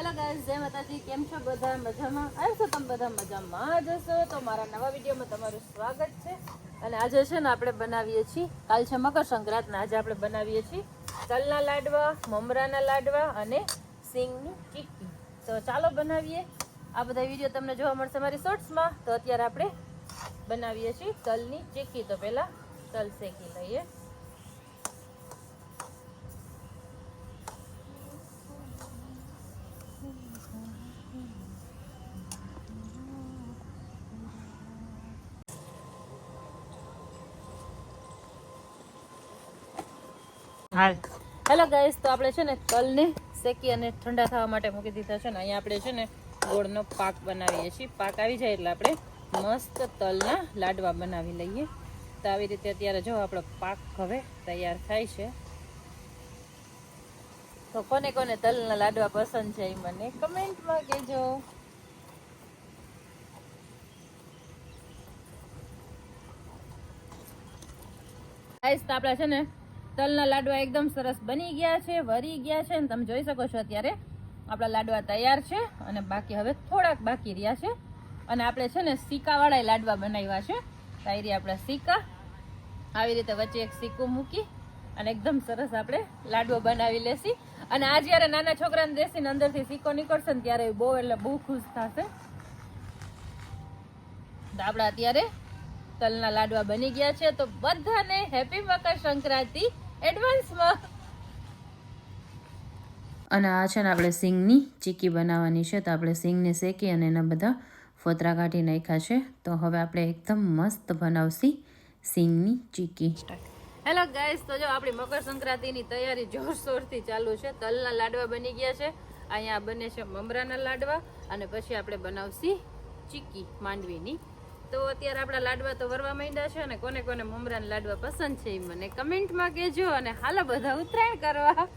Hello guys જય માતાજી. કેમ છો બધા? મજામાં? આવશો તમે બધા મજામાં જશો તો મારા નવા વિડીયોમાં તમારું સ્વાગત છે. અને આજે છે ને આપણે બનાવીએ છીએ, કાલ છે મકર સંક્રાંત આજે આપણે બનાવીએ છીએ તલના લાડવા, મમરાના લાડવા અને સિંગની ચીક્કી. તો ચાલો બનાવીએ. આ બધા વીડિયો તમને જોવા મળશે મારી શોર્ટ્સમાં. તો અત્યારે આપણે બનાવીએ છીએ તલની ચીક્કી. તો પહેલાં તલ શેકી લઈએ. હાલ હેલો ગાઈસ તો આપણે છે ને તલને શેકી અને ઠંડા થવા માટે મૂકી દીધા છે ને, અહીંયા આપણે છે ને ગોળનો પાક બનાવીએ છીએ. પાક આવી જાય એટલે આપણે મસ્ત તલના લાડવા બનાવી લઈએ. તો આવી રીતે અત્યારે જો આપણો પાક હવે તૈયાર થાય છે. તો કોને કોને તલના લાડવા પસંદ છે એ મને કમેન્ટમાં કહેજો. ગાઈસ તો આપણા છે ને તલના લાડવા એકદમ સરસ બની ગયા છે, વરી ગયા છે, અને તમે જોઈ શકો છો અત્યારે આપણા લાડવા તૈયાર છે અને બાકી હવે થોડાક બાકી રહ્યા છે. અને આપણે છે ને સિક્કાવાળા લાડવા બનાવ્યા છે. તાયરી આપણા સિક્કા આવી રીતે વચ્ચે એક સિક્કો મૂકી અને એકદમ સરસ આપણે લાડવો બનાવી લેશી. અને આ જ્યારે નાના છોકરાને દેશી ને અંદરથી સિક્કો નીકળશે ને ત્યારે બહુ એટલે બહુ ખુશ થશે. તો આપણા અત્યારે તલના લાડવા બની ગયા છે. તો બધાને હેપી મકર સંક્રાંતિ. એડવાન્સમાં અને આ છે ને આપણે સિંગની ચીકી બનાવવાની છે તો આપણે સિંગને શેકી અને એના બધા ફોતરા કાઢી નાખ્યા છે. તો હવે આપણે એકદમ મસ્ત બનાવશી સિંગની ચીકી હેલો ગાઈસ તો જો આપણી મકર સંક્રાંતિની તૈયારી જોરશોરથી ચાલુ છે. તલના લાડવા બની ગયા છે. અહીંયા બને છે મમરાના લાડવા અને પછી આપણે બનાવશી ચીકી માંડવીની તો અત્યારે આપણા લાડવા તો વરવા માંડ્યા છે અને કોને કોને મમરાના લાડવા પસંદ છે એ મને કમેન્ટમાં કહેજો અને હાલો બધા ઉત્તરાયણ કરવા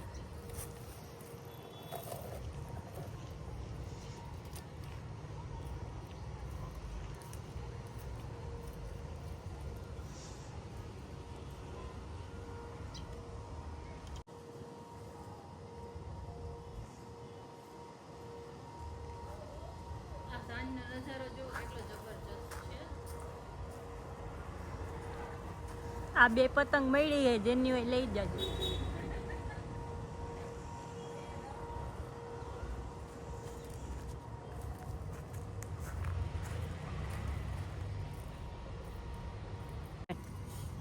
આ સાંજનો નજારો જો કેટલો જબરજસ્ત છે આ બે પતંગ મળી છે જેની હોય લઈ જજો.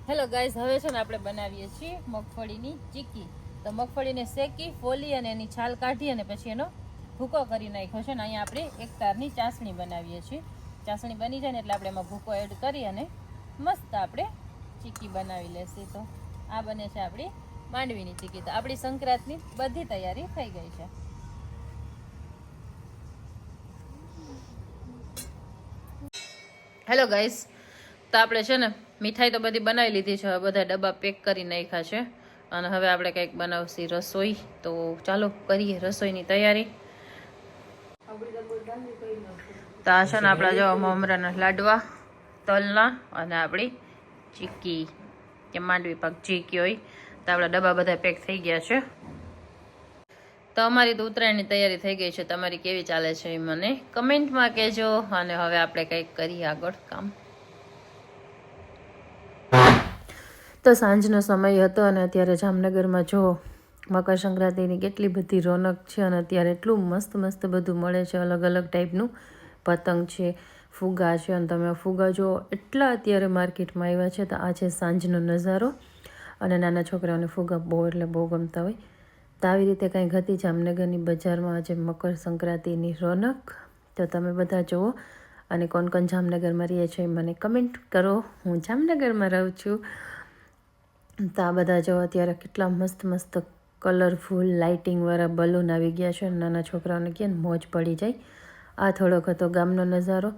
હેલો ગાઈઝ હવે છે ને આપણે બનાવીએ છીએ મગફળીની ચીકી. તો મગફળીને શેકી, ફોલી અને એની છાલ કાઢી અને પછી એનો ભૂકો કરી નાખ્યો છે ને અહીંયા આપણે એક તારની ચાસણી બનાવીએ છીએ. ચાસણી બની જાય ને એટલે આપણે એમાં ભૂકો એડ કરી અને મસ્ત આપણે ચીકી બનાવી લેશી તો. આ બને છે આપણી માંડવીની ચીકી. તો આપણી સંક્રાંતની બધી તૈયારી થઈ ગઈ છે. હેલો ગાઈસ તો આપણે છે ને, મીઠાઈ તો બધી બનાવી લીધી છે. હવે બધા ડબ્બા પેક કરી નાખ્યા છે. અને હવે આપણે કંઈક બનાવશી રસોઈ. તો ચાલો કરીએ રસોઈની તૈયારી. તો આ છે ને આપણા જો મમરાના લાડવા, તલના અને આપણી ચીકી કે માંડવી પાક ચીકી હોય. તો આપણા ડબ્બા બધા પેક થઈ ગયા છે. તો અમારી તો ઉત્તરાયણની તૈયારી થઈ ગઈ છે. તમારી કેવી ચાલે છે એ મને કમેન્ટમાં કહેજો. અને હવે આપણે કંઈક કરીએ આગળ કામ. તો સાંજનો સમય હતો અને અત્યારે જામનગરમાં જો મકર સંક્રાંતિની કેટલી બધી રોનક છે અને અત્યારે એટલું મસ્ત મસ્ત બધું મળે છે. અલગ અલગ ટાઈપનું પતંગ છે. ફુગા છે અને તમે ફુગા જો એટલા અત્યારે માર્કેટમાં આવ્યા છે તો આ છે સાંજનો નજારો. અને નાના છોકરાઓને ફુગા બહુ એટલે બહુ ગમતા હોય. તો આવી રીતે કંઈક હતી જામનગરની બજારમાં આજે મકર સંક્રાંતિની રોનક. તો તમે બધા જુઓ અને કોણ કોણ જામનગરમાં રહીએ છે એ મને કમેન્ટ કરો. હું જામનગરમાં રહું છું. તો આ બધા જો અત્યારે કેટલા મસ્ત મસ્ત કલરફુલ લાઇટિંગવાળા બલૂન આવી ગયા છે નાના છોકરાઓને કે મોજ પડી જાય. આ થોડોક હતો ગામનો નજારો.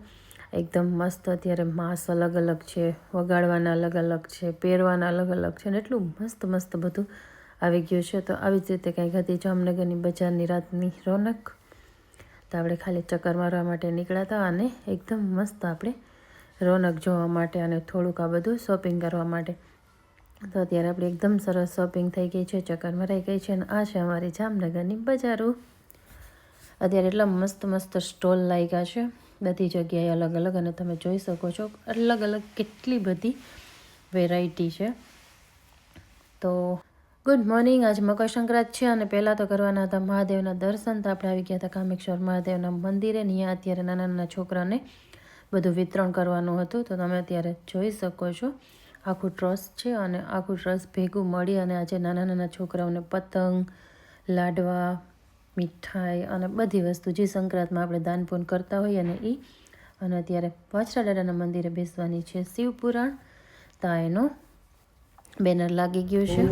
એકદમ મસ્ત અત્યારે માસ અલગ અલગ છે, વગાડવાના અલગ અલગ છે, પહેરવાના અલગ અલગ છે ને એટલું મસ્ત મસ્ત બધું આવી ગયું છે. તો આવી જ રીતે કંઈક હતી જામનગરની બજારની રાતની રોનક. તો આપણે ખાલી ચક્કર મારવા માટે નીકળ્યા હતા અને એકદમ મસ્ત આપણે રોનક જોવા માટે અને થોડુંક આ બધું શોપિંગ કરવા માટે. તો અત્યારે આપણે એકદમ સરસ શોપિંગ થઈ ગઈ છે, ચક્કર મરાઈ ગઈ છે અને આ છે અમારી જામનગરની બજારો. અત્યારે એટલા મસ્ત મસ્ત સ્ટોલ લાગ્યા છે. બધી જગ્યાએ અલગ અલગ અને તમે જોઈ શકો છો અલગ અલગ કેટલી બધી વેરાયટી છે. તો ગુડ મોર્નિંગ આજ મકર સંક્રાંત છે અને પહેલાં તો કરવાના હતા મહાદેવના દર્શન. તો આપણે આવી ગયા હતા કામેશ્વર મહાદેવના મંદિરે. ને અત્યારે નાના નાના છોકરાને બધું વિતરણ કરવાનું હતું. તો તમે અત્યારે જોઈ શકો છો. આખું ટ્રસ્ટ છે અને આખું ટ્રસ્ટ ભેગું મળી અને આજે નાના નાના છોકરાઓને પતંગ લાડવા મીઠાઈ અને બધી વસ્તુ જે સંક્રાંતમાં આપણે દાનપૂન કરતા હોઈએ અને એ અને અત્યારે વાછરા દાદાના મંદિરે બેસવાની છે શિવપુરાણ. તા એનો બેનર લાગી ગયું છે.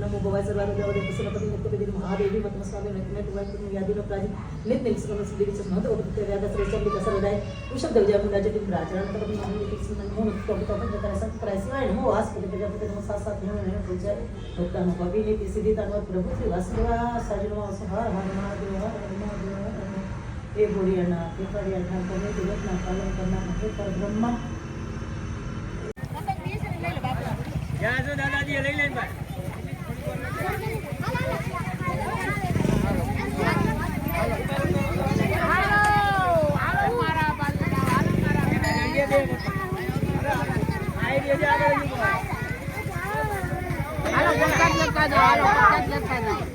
నమో భవాసర్వాణి గౌరవపతిపతి మహాదేవి పద్మస్వామి వెంకటేశ్వరం యాదిలో ప్రాజి నిత్ నిలిసిన సిద్ధి సున్నత ఒకటి వ్యాధ శ్రేష్టం కసరదాయ విషం దవిజయ ముందాజ దిం ప్రాచరణ తరపు మనం నిలిసిన మనం తోపు తోపు జతరసం ప్రసవాయ నమో వాస్పతి ప్రజాపతి నమో సాత్ సాత్ నమో నేను పూజ భక్త నమో భవి నితి సిద్ధి తనవ ప్రభు శ్రీ వాసుదేవ సజనవ సుహార హనుమాదేవ హనుమాదేవ એ બોડી અના કે પરિયાના તમે દિવસના પાલન કરના મહે પર બ્રહ્મા 太难。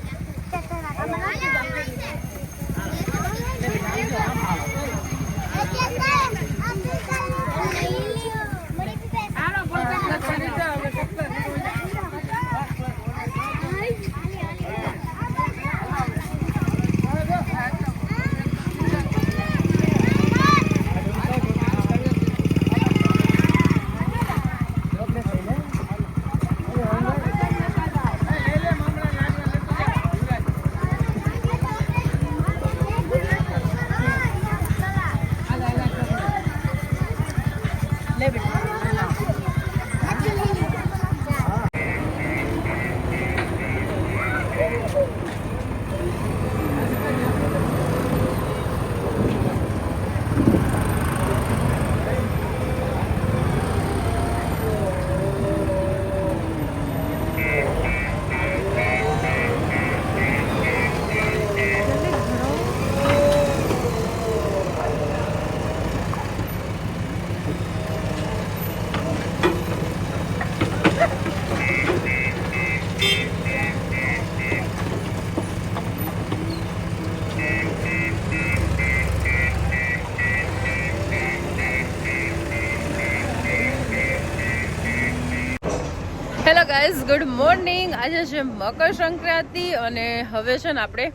મોર્નિંગ. આજે છે મકર સંક્રાંતિ અને હવે છે ને આપણે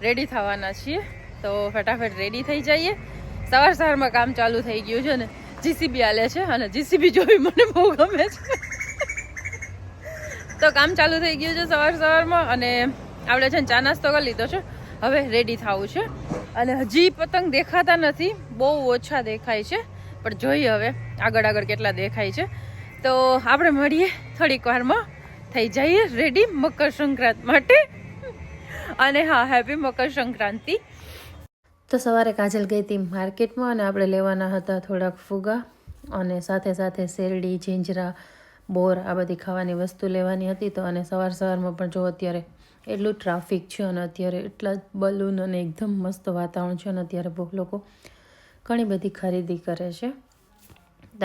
રેડી થવાના છીએ. તો ફટાફટ રેડી થઈ જઈએ. સવાર સવારમાં કામ ચાલુ થઈ ગયું છે ને. જીસીબી આલે છે અને જીસીબી જોઈ મને બહુ ગમે છે. તો કામ ચાલુ થઈ ગયું છે સવાર સવારમાં અને આપણે છે ને ચા નાસ્તો કરી લીધો છે. હવે રેડી થવું છે. અને હજી પતંગ દેખાતા નથી. બહુ ઓછા દેખાય છે. પણ જોઈએ હવે આગળ આગળ કેટલા દેખાય છે. તો આપણે મળીએ થોડીક વારમાં. થઈ જઈએ રેડી મકર સંક્રાંત માટે. અને હા હેપી મકર સંક્રાંતિ તો સવારે કાજલ ગઈ હતી માર્કેટમાં અને આપણે લેવાના હતા થોડાક ફુગા અને સાથે સાથે શેરડી, જીંજરા, બોર આ બધી ખાવાની વસ્તુ લેવાની હતી. તો અને સવાર સવારમાં પણ જો અત્યારે એટલું ટ્રાફિક છે અને અત્યારે એટલા બલૂન અને એકદમ મસ્ત વાતાવરણ છે અને અત્યારે બહુ લોકો ઘણી બધી ખરીદી કરે છે.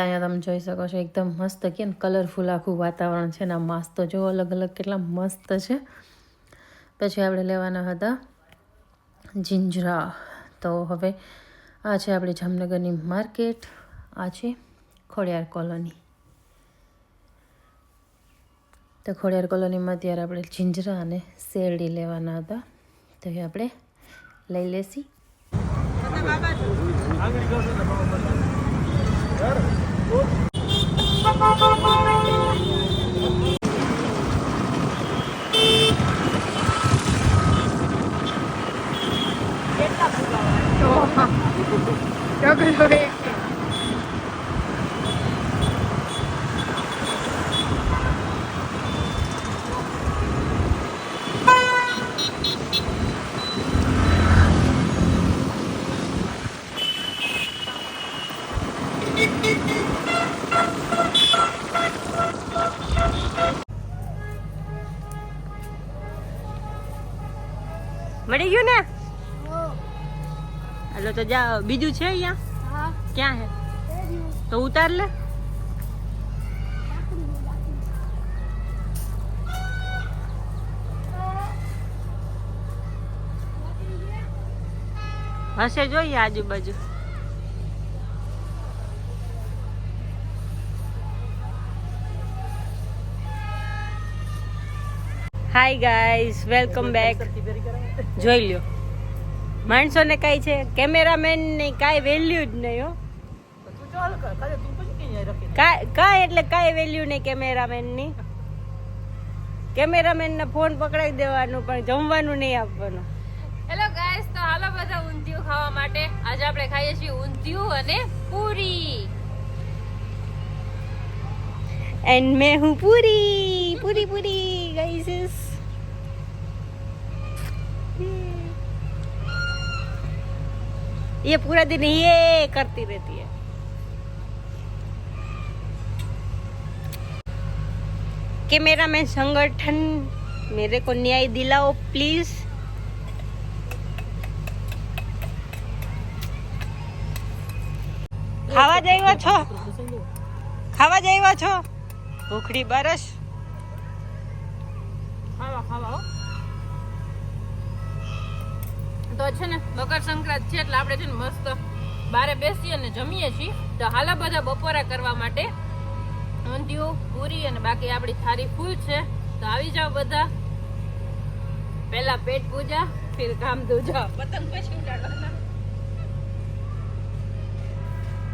અહીંયા તમે જોઈ શકો છો, એકદમ મસ્ત કે કલરફુલ આખું વાતાવરણ છે ને આ માસ તો જો અલગ અલગ કેટલા મસ્ત છે. પછી આપણે લેવાના હતા જિંજરા. તો હવે આ છે આપણી જામનગરની માર્કેટ, આ છે ખોડિયાર કોલોની. તો ખોડિયાર કોલોનીમાં ત્યારે આપણે જિંજરા અને શેરડી લેવાના હતા. તો એ આપણે લઈ લેશી. 别打了，别打了！走哈，别别别！મળી ગયું ને? હાલો તો જા બીજું છે અહીંયા? ક્યાં હે તો ઉતાર લે. હશે જોઈએ આજુબાજુ. હાય ગાઈઝ વેલકમ બેક જોઈ લ્યો. માણસોને કાંઈ છે કેમેરામેન કેમેરામેનની કાંઈ વેલ્યુ જ નહીં હો. કાંઈ એટલે કાંઈ વેલ્યુ નહીં કેમેરામેન કેમેરામેનની. કેમેરામેનને ફોન પકડાવી દેવાનું પણ જમવાનું નહીં આપવાનું. હેલો ગાઈસ તો હાલો બધા ઊંધિયું ખાવા માટે. આજે આપણે ખાઈએ છીએ ઊંધિયું અને પૂરી. એન્ડ મેં હું પૂરી પૂરી પૂરી ગાઈસ ये पूरा दिन ये करती रहती है कि मेरा मैं संगठन मेरे को न्याय दिलाओ प्लीज ખાવા જ આવ્યા છો ખાવા જ આવ્યા છો ભૂખડી બરસ તો છે ને, મકર સંક્રાંત છે એટલે આપણે છે ને મસ્ત બારે બેસીએ અને જમીએ છીએ. તો હાલા બધા બપોરા કરવા માટે ઊંધિયું, પૂરી અને બાકી આપણી થારી ફૂલ છે. તો આવી જાઓ બધા. પહેલા પેટ પૂજા, ફિર કામ દૂજા પતંગ પછી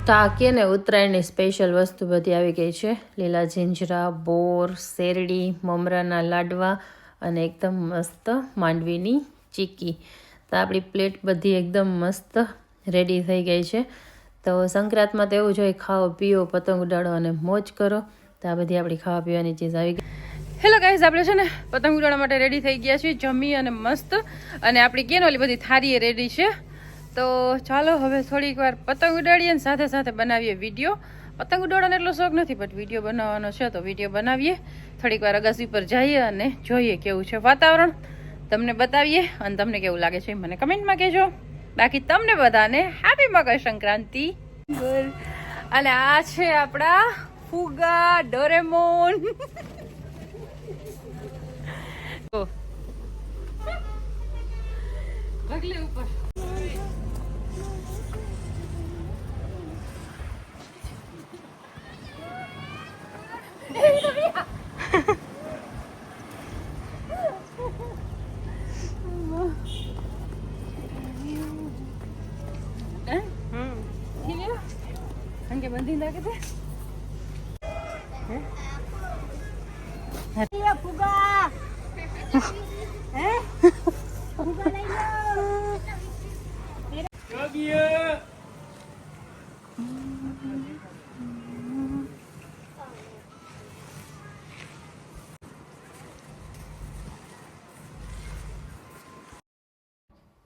તો આ કે ને ઉત્તરાયણની સ્પેશિયલ વસ્તુ બધી આવી ગઈ છે. લીલા જીંજરા, બોર, શેરડી, મમરાના લાડવા અને એકદમ મસ્ત માંડવીની ચીકી. તો આપણી પ્લેટ બધી એકદમ મસ્ત રેડી થઈ ગઈ છે. તો સંક્રાંતમાં તો એવું જોઈએ ખાઓ, પીઓ, પતંગ ઉડાડો અને મોજ કરો. તો આ બધી આપણી ખાવા પીવાની ચીજ આવી ગઈ. હેલો ગાઈઝ આપણે છે ને પતંગ ઉડાડવા માટે રેડી થઈ ગયા છીએ, જમી અને મસ્ત. અને આપણી કેનો ઓલી બધી થારી રેડી છે. તો ચાલો હવે થોડીક વાર પતંગ ઉડાડીએ અને સાથે સાથે બનાવીએ વીડિયો પતંગ ઉડાડવાનો એટલો શોખ નથી બટ વીડિયો બનાવવાનો છે, તો વીડિયો બનાવીએ. થોડીક વાર અગાસી પર જઈએ અને જોઈએ કેવું છે વાતાવરણ. તમને બતાવીએ અને તમને કેવું લાગે છે મને કમેન્ટમાં કહેજો. બાકી તમને બધાને હેપી મકર સંક્રાંતિ. અને આ છે આપણા ફુગા ડોરેમોન. પગલે ઉપર. 내게 돼?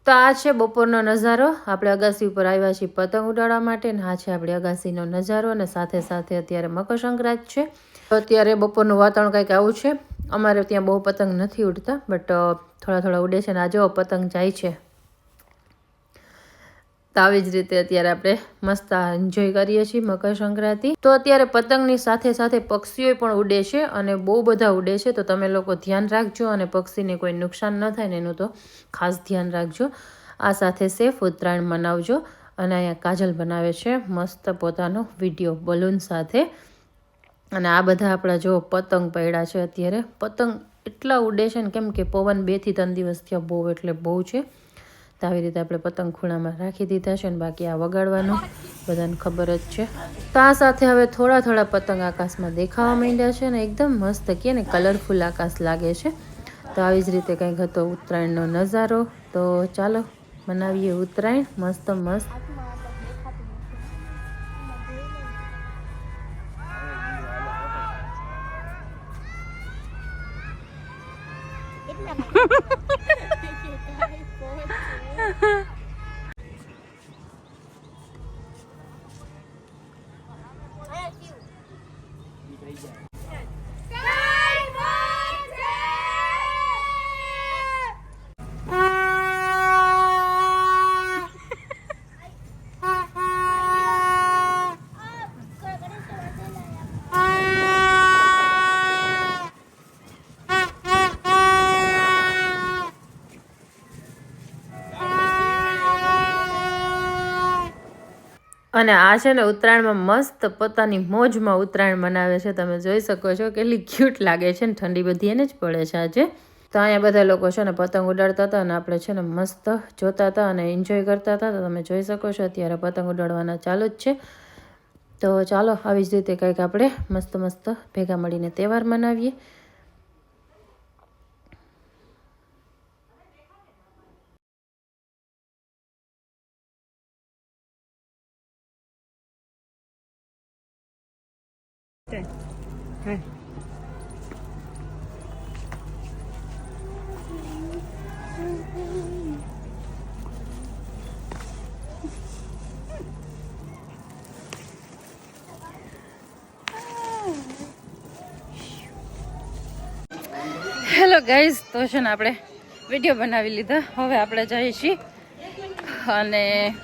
તો આ છે બપોરનો નજારો. આપણે અગાસી ઉપર આવ્યા છીએ પતંગ ઉડાડવા માટે ને આ છે આપણે અગાસીનો નજારો અને સાથે સાથે અત્યારે મકરસંક્રાંત છે. તો અત્યારે બપોરનું વાતાવરણ કંઈક આવું છે. અમારે ત્યાં બહુ પતંગ નથી ઉડતા, બટ થોડા થોડા ઉડે છે અને આ જો પતંગ જાય છે. તો આવી જ રીતે અત્યારે આપણે મસ્ત એન્જોય કરીએ છીએ મકર સંક્રાંતિ. તો અત્યારે પતંગની સાથે સાથે પક્ષીઓ પણ ઉડે છે અને બહુ બધા ઉડે છે. તો તમે લોકો ધ્યાન રાખજો અને પક્ષીને કોઈ નુકસાન ન થાય ને એનું તો ખાસ ધ્યાન રાખજો. આ સાથે સેફ ઉત્તરાયણ મનાવજો અને અહીંયા કાજલ બનાવે છે મસ્ત પોતાનો વીડિયો બલૂન સાથે. અને આ બધા આપણા જો પતંગ પડ્યા છે અત્યારે. પતંગ એટલા ઉડે છે ને કેમ કે પવન બેથી ત્રણ દિવસ થયા બહુ એટલે બહુ છે. તો આવી રીતે આપણે પતંગ ખૂણામાં રાખી દીધા છે ને બાકી આ વગાડવાનું બધાને ખબર જ છે. તો આ સાથે હવે થોડા થોડા પતંગ આકાશમાં દેખાવા માંડ્યા છે ને એકદમ મસ્ત કે ને કલરફુલ આકાશ લાગે છે. તો આવી જ રીતે કંઈક હતો ઉત્તરાયણનો નજારો. તો ચાલો, મનાવીએ ઉત્તરાયણ. મસ્ત મસ્ત. અને આ છે ને ઉત્તરાયણમાં મસ્ત પોતાની મોજમાં ઉત્તરાયણ મનાવે છે. તમે જોઈ શકો છો કેટલી ક્યુટ લાગે છે ને, ઠંડી બધી એને જ પડે છે આજે. તો અહીંયા બધા લોકો છે ને પતંગ ઉડાડતા હતા અને આપણે છે ને મસ્ત જોતા હતા અને એન્જોય કરતા હતા. તો તમે જોઈ શકો છો અત્યારે પતંગ ઉડાડવાના ચાલુ જ છે. તો ચાલો આવી જ રીતે કંઈક આપણે મસ્ત મસ્ત ભેગા મળીને તહેવાર મનાવીએ. હેલો ગાઈઝ, તો છે ને આપણે વીડિયો બનાવી લીધા. હવે આપણે જઈએ છીએ અને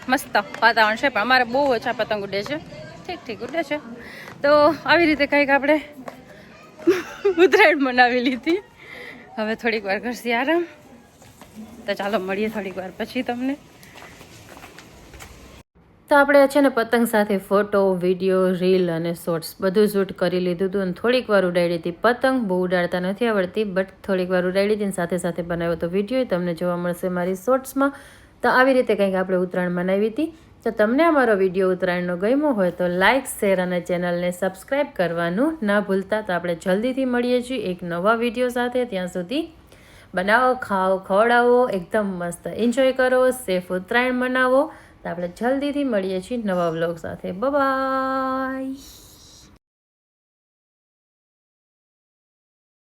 મસ્ત વાતાવરણ છે, પણ અમારે બહુ ઓછા પતંગ ઉડે છે. ઠીક ઠીક, ઉડે છે. તો આવી રીતે કંઈક આપણે ઉત્તરાયણ બનાવી લીધી. હવે થોડીક વાર કરશી આરામ. તો ચાલો મળીએ થોડીક વાર પછી તમને. તો આપણે છે ને પતંગ સાથે ફોટો વીડિયો રીલ અને શોર્ટ્સ બધું શૂટ કરી લીધું હતું અને થોડીક વાર ઉડાડી હતી. પતંગ બહુ ઉડાડતા નથી આવડતી બટ થોડીક વાર ઉડાડી હતી સાથે સાથે બનાવ્યો તો વીડિયો તમને જોવા મળશે મારી શોર્ટ્સમાં તો આવી રીતે કંઈક આપણે ઉત્તરાયણ મનાવી હતી. તો તમને અમારો વીડિયો ઉત્તરાયણનો ગમ્યો હોય તો લાઇક શેર અને ચેનલને સબસ્ક્રાઈબ કરવાનું ના ભૂલતા. તો આપણે જલ્દીથી મળીએ છીએ એક નવા વીડિયો સાથે. ત્યાં સુધી બનાવો, ખાઓ, ખવડાવો, એકદમ મસ્ત. એન્જોય કરો સેફ ઉત્તરાયણ મનાવો. તો આપણે જલ્દીથી મળીએ છીએ નવા વ્લોગ સાથે. બાય